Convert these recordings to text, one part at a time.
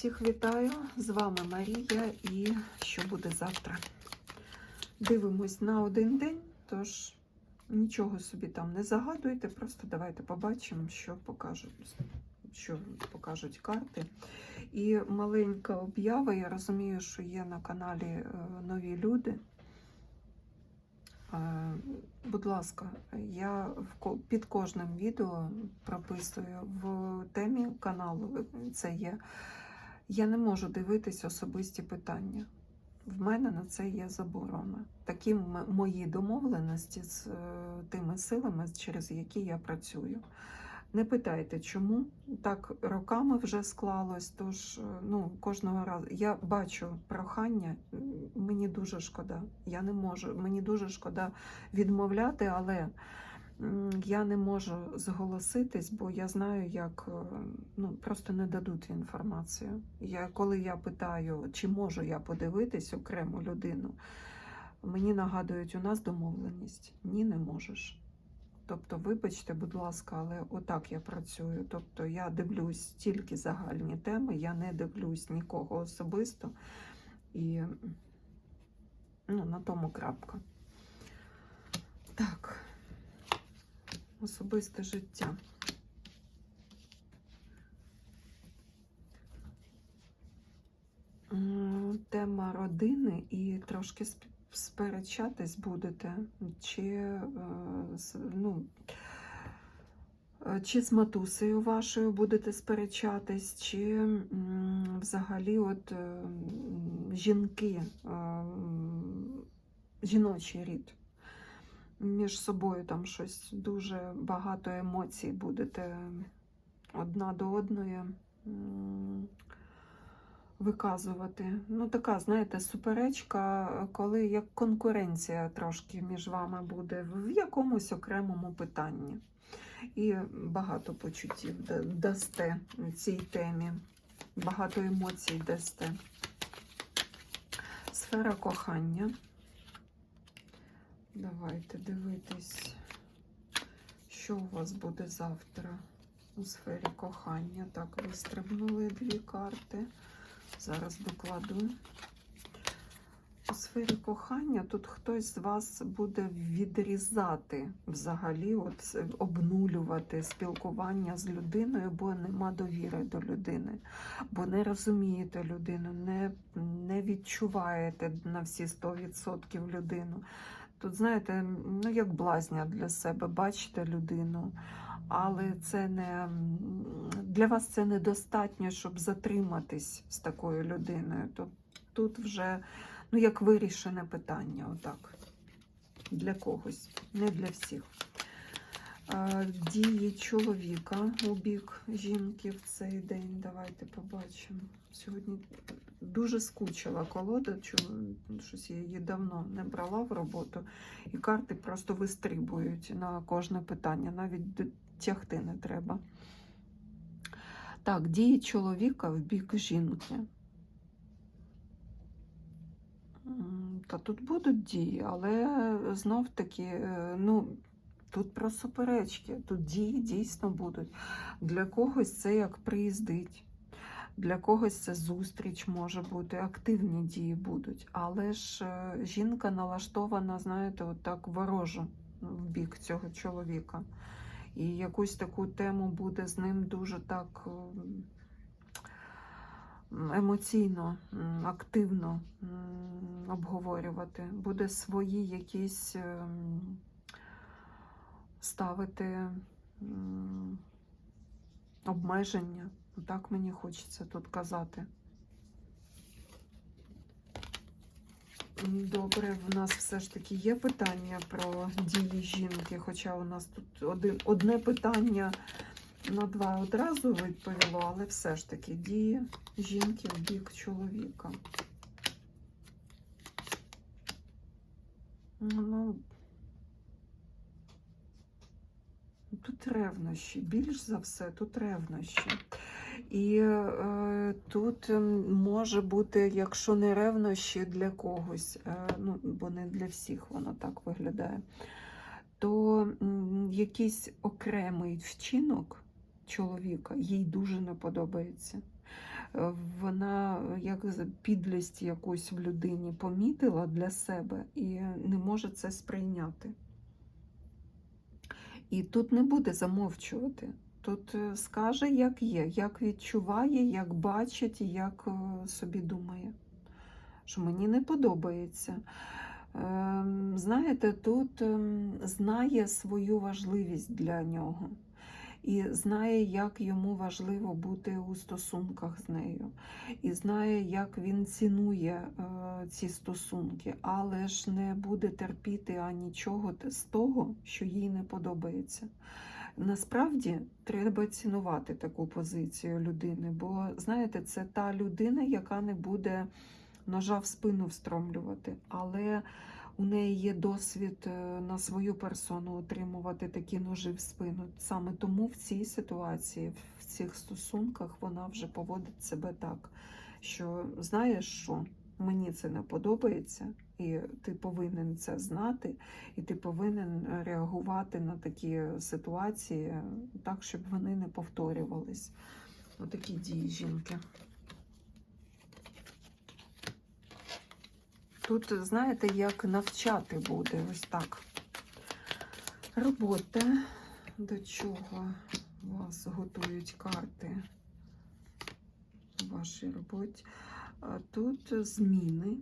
Всіх вітаю! З вами Марія і що буде завтра. Дивимось на один день, тож нічого собі там не загадуйте, просто давайте побачимо, що покажуть, що покажуть карти. І маленька об'ява. Я розумію, що є на каналі е, нові люди. Е, Будь ласка, я під кожним відео прописую в темі каналу. Це є. Я не можу дивитись особисті питання. В мене на це є заборона. Такі мої домовленості з е, тими силами, через які я працюю. Не питайте, чому так роками вже склалось. Тож е, ну кожного разу я бачу прохання. Мені дуже шкода. Я не можу. Мені дуже шкода відмовляти, але я не можу зголоситись, бо я знаю, як е, ну просто не дадуть інформацію. Я коли я питаю, чи можу я подивитись окрему людину, мені нагадують, у нас домовленість. Ні, не можеш. Тобто, вибачте, будь ласка, але отак я працюю. Тобто я дивлюсь тільки загальні теми, я не дивлюсь нікого особисто. І ну, на тому крапка. Так, особисте життя. Тема родини і трошки сперечатись будете, чи, е, ну, е, чи з матусею вашою будете сперечатись, чи взагалі от е, жінки, е, жіночий рід. Між собою там щось дуже багато емоцій будете одна до одної виказувати. Ну, така, знаєте, суперечка, коли як конкуренція трошки між вами буде в якомусь окремому питанні. І багато почуттів дасте цій темі, багато емоцій дасте. Сфера кохання. Давайте дивитись, що у вас буде завтра у сфері кохання. Так, вистрибнули дві карти. Зараз докладу. У сфері кохання тут хтось з вас буде відрізати взагалі, от обнулювати спілкування з людиною, бо нема довіри до людини, бо не розумієте людину, не, не відчуваєте на всі 100% людину. Тут, знаєте, ну як блазня для себе, бачите людину, але це не для вас це недостатньо, щоб затриматись з такою людиною. То тут вже ну, як вирішене питання, отак. Для когось, не для всіх. Дії чоловіка у бік жінки в цей день. Давайте побачимо. Сьогодні дуже скучила колода, щось я її давно не брала в роботу, і карти просто вистрибують на кожне питання, навіть тягти не треба. Так, дії чоловіка в бік жінки. Та тут будуть дії, але знов таки, е, ну, тут про суперечки, тут дії дійсно будуть. Для когось це як приїздить, для когось це зустріч може бути, активні дії будуть. Але ж е, жінка налаштована, знаєте, отак ворожо в бік цього чоловіка. І якусь таку тему буде з ним дуже так ем, емоційно, активно обговорювати. Буде свої якісь ем, ставити обмеження. Так мені хочеться тут казати. Добре, в нас все ж таки є питання про дії жінки, хоча у нас тут один, одне питання на два одразу відповіло, але все ж таки дії жінки в бік чоловіка. Ну, тут ревнощі, більш за все, тут ревнощі. І е, тут ем, може бути, якщо не ревнощі для когось, е, ну, бо не для всіх воно так виглядає, то м, якийсь окремий вчинок чоловіка їй дуже не подобається. е, вона як підлість якусь в людині помітила для себе і не може це сприйняти. І тут не буде замовчувати. Тут е, скаже, як є, як відчуває, як бачить, і як е, собі думає. Що мені не подобається. Ем, Знаєте, тут ем, знає свою важливість для нього і знає, як йому важливо бути у стосунках з нею, і знає, як він цінує е, ці стосунки, але ж не буде терпіти анічого те- з того, що їй не подобається. Насправді треба цінувати таку позицію людини, бо знаєте, це та людина, яка не буде ножа в спину встромлювати, але у неї є досвід е, на свою персону отримувати такі ножі в спину. Саме тому в цій ситуації, в цих стосунках, вона вже поводить себе так, що знаєш що, мені це не подобається, і ти повинен це знати, і ти повинен реагувати на такі ситуації так, щоб вони не повторювались. Отакі дії жінки. Тут, знаєте, як навчати буде ось так. Робота, до чого вас готують карти в вашій роботі. Тут зміни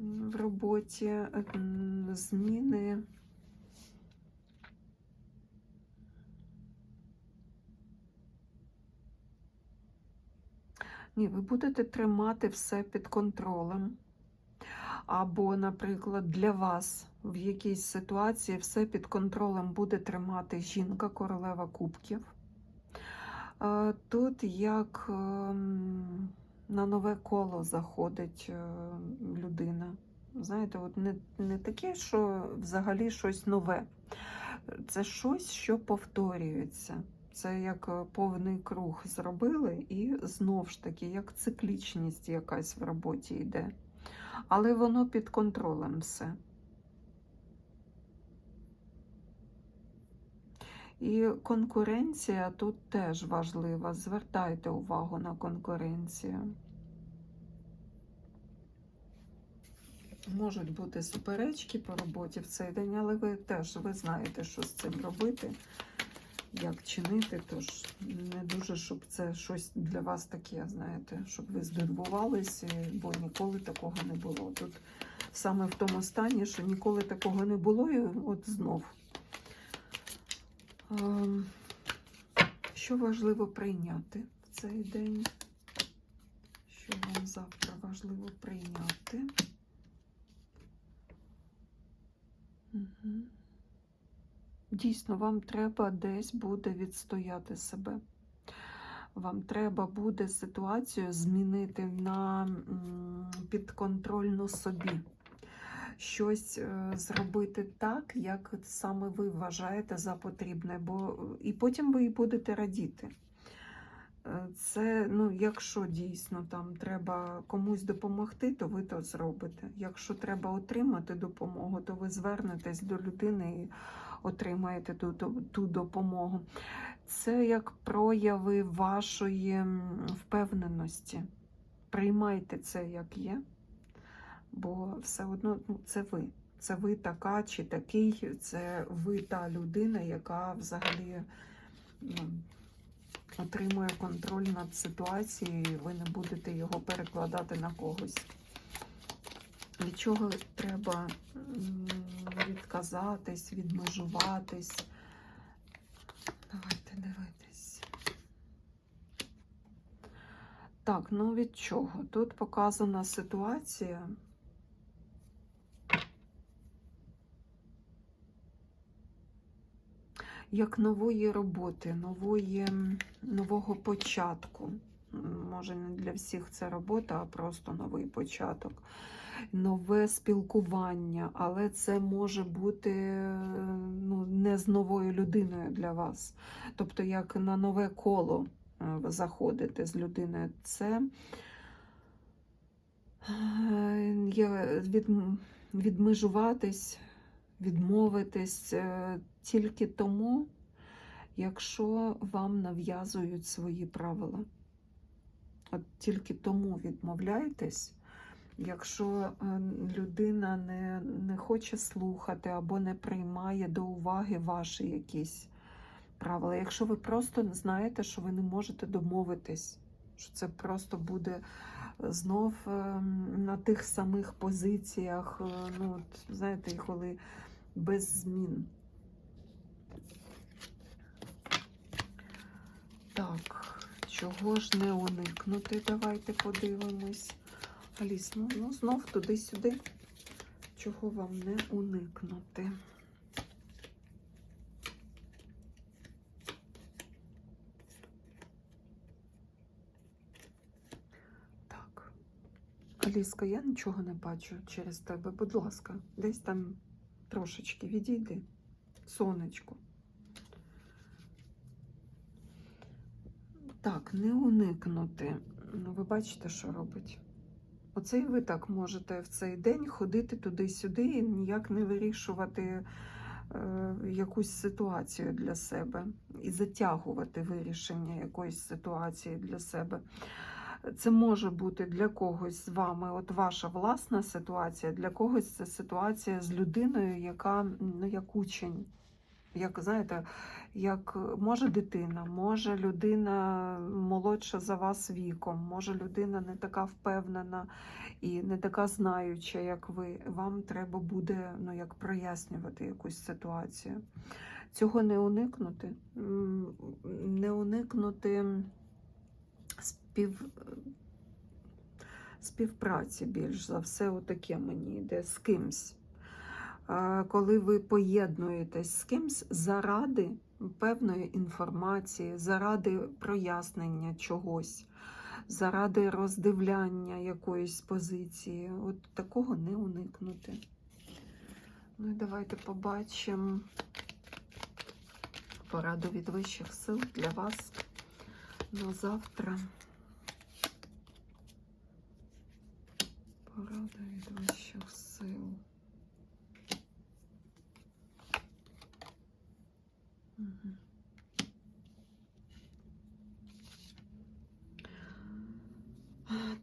в роботі, зміни. Ні, ви будете тримати все під контролем. Або, наприклад, для вас в якійсь ситуації все під контролем буде тримати жінка, королева кубків. Е, Тут як ем, на нове коло заходить е, людина. Знаєте, от не, не таке, що взагалі щось нове. Це щось, що повторюється. Це як е, повний круг зробили, і знов ж таки, як циклічність якась в роботі йде але воно під контролем все. І конкуренція тут теж важлива. Звертайте увагу на конкуренцію. Можуть бути суперечки по роботі в цей день, але ви теж ви знаєте, що з цим робити, як чинити. Тож не дуже, щоб це щось для вас таке, знаєте, щоб ви здивувалися, бо ніколи такого не було. Тут саме в тому стані, що ніколи такого не було, і от знов. Ем, Що важливо прийняти в цей день? Що вам завтра важливо прийняти? Угу. Дійсно, вам треба десь буде відстояти себе. Вам треба буде ситуацію змінити на підконтрольну собі. Щось е, зробити так, як саме ви вважаєте за потрібне, бо і потім ви і будете радіти. Е, Це, ну, якщо дійсно там треба комусь допомогти, то ви то зробите. Якщо треба отримати допомогу, то ви звернетесь до людини і отримаєте ту, ту, ту допомогу. Це як прояви вашої впевненості. Приймайте це як є, бо все одно ну, це ви. Це ви така чи такий, це ви та людина, яка взагалі ну, отримує контроль над ситуацією, і ви не будете його перекладати на когось. Від чого треба відказатись, відмежуватись. Давайте дивитись. Так, ну від чого? Тут показана ситуація. Як нової роботи, нової, нового початку. Може, не для всіх це робота, а просто новий початок нове спілкування, але це може бути ну, не з новою людиною для вас. Тобто, як на нове коло е, ви заходите з людиною, це е, від, відмежуватись, відмовитись е, тільки тому, якщо вам нав'язують свої правила. От тільки тому відмовляйтесь, якщо е, людина не, не хоче слухати або не приймає до уваги ваші якісь правила. Якщо ви просто знаєте, що ви не можете домовитись, що це просто буде знов е, на тих самих позиціях, е, ну, знаєте, коли без змін. Так, чого ж не уникнути? Давайте подивимось. Аліс, ну, ну знов туди-сюди. Чого вам не уникнути? Так. Аліска, я нічого не бачу через тебе. Будь ласка, десь там трошечки відійди. Сонечко. Так, не уникнути. Ну, ви бачите, що робить? Оце і ви так можете в цей день ходити туди-сюди і ніяк не вирішувати е, якусь ситуацію для себе і затягувати вирішення якоїсь ситуації для себе. Це може бути для когось з вами, от ваша власна ситуація, для когось це ситуація з людиною, яка ну, як учень. Як знаєте, як може дитина, може людина молодша за вас віком, може людина не така впевнена і не така знаюча, як ви. Вам треба буде ну, як прояснювати якусь ситуацію. Цього не уникнути, не уникнути спів... співпраці більш за все, отаке мені йде з кимсь. Е, Коли ви поєднуєтесь з кимсь заради певної інформації, заради прояснення чогось, заради роздивляння якоїсь позиції, от такого не уникнути. Ну і давайте побачимо пораду від вищих сил для вас на завтра. Порада від вищих сил.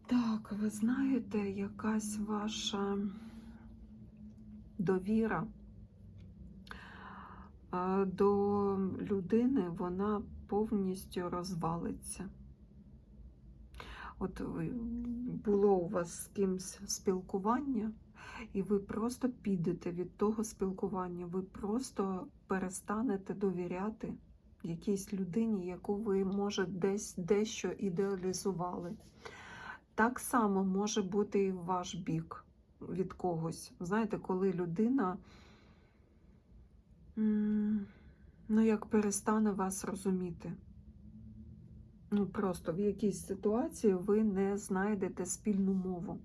Так, ви знаєте, якась ваша довіра до людини, вона повністю розвалиться. От було у вас з кимсь спілкування, і ви просто підете від того спілкування, ви просто перестанете довіряти якійсь людині, яку ви, може, десь дещо ідеалізували. Так само може бути і ваш бік від когось. Знаєте, коли людина ну, як перестане вас розуміти. Ну, просто в якійсь ситуації ви не знайдете спільну мову.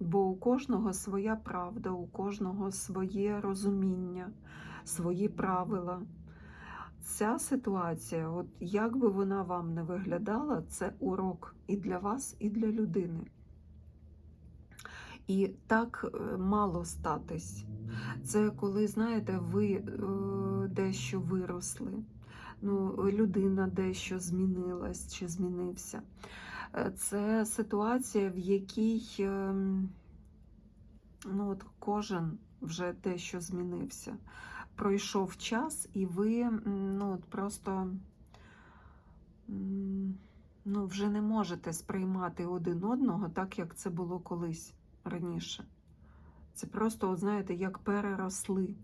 Бо у кожного своя правда, у кожного своє розуміння, свої правила. Ця ситуація, от як би вона вам не виглядала, це урок і для вас, і для людини. І так е, мало статись. Це коли, знаєте, ви е, дещо виросли, ну, людина дещо змінилась чи змінився. Е, Це ситуація, в якій ем, ну, от кожен вже дещо змінився. Пройшов час, і ви ну, от просто ну, вже не можете сприймати один одного так, як це було колись раніше. Це просто, от, знаєте, як переросли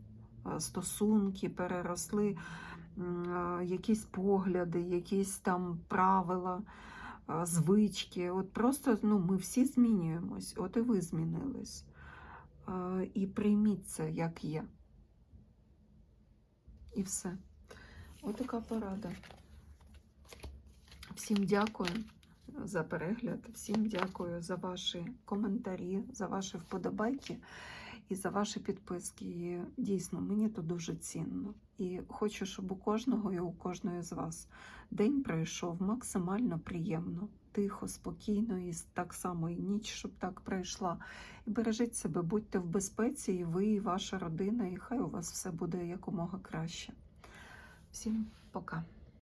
стосунки, переросли е, якісь погляди, якісь там правила, е, звички. От просто ну, ми всі змінюємось, от і ви змінились. Е, І прийміть це, як є. І все. От така порада. Всім дякую за перегляд, всім дякую за ваші коментарі, за ваші вподобайки і за ваші підписки. І дійсно, мені то дуже цінно. І хочу, щоб у кожного і у кожної з вас день пройшов максимально приємно, тихо, спокійно, і так само і ніч, щоб так пройшла. І бережіть себе, будьте в безпеці, і ви, і ваша родина, і хай у вас все буде якомога краще. Всім пока.